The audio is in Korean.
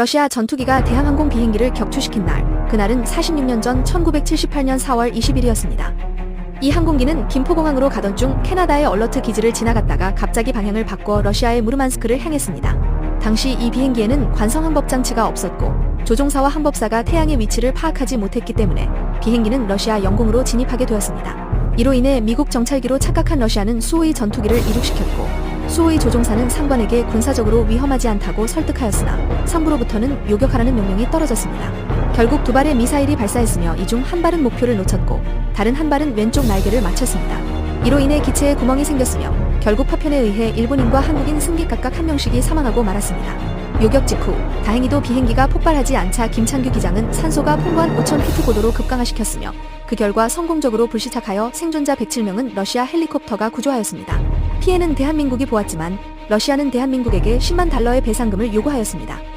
러시아 전투기가 대한항공 비행기를 격추시킨 날, 그날은 46년 전 1978년 4월 20일이었습니다. 이 항공기는 김포공항으로 가던 중 캐나다의 얼러트 기지를 지나갔다가 갑자기 방향을 바꿔 러시아의 무르만스크를 향했습니다. 당시 이 비행기에는 관성 항법 장치가 없었고 조종사와 항법사가 태양의 위치를 파악하지 못했기 때문에 비행기는 러시아 영공으로 진입하게 되었습니다. 이로 인해 미국 정찰기로 착각한 러시아는 수호의 전투기를 이륙시켰고 수호의 조종사는 상관에게 군사적으로 위험하지 않다고 설득하였으나 상부로부터는 요격하라는 명령이 떨어졌습니다. 결국 두 발의 미사일이 발사했으며 이 중 한 발은 목표를 놓쳤고 다른 한 발은 왼쪽 날개를 맞췄습니다. 이로 인해 기체에 구멍이 생겼으며 결국 파편에 의해 일본인과 한국인 승객 각각 한 명씩이 사망하고 말았습니다. 요격 직후 다행히도 비행기가 폭발하지 않자 김창규 기장은 산소가 풍부한 5000피트 고도로 급강하시켰으며 그 결과 성공적으로 불시착하여 생존자 107명은 러시아 헬리콥터가 구조하였습니다. 피해는 대한민국이 보았지만 러시아는 대한민국에게 10만 달러의 배상금을 요구하였습니다.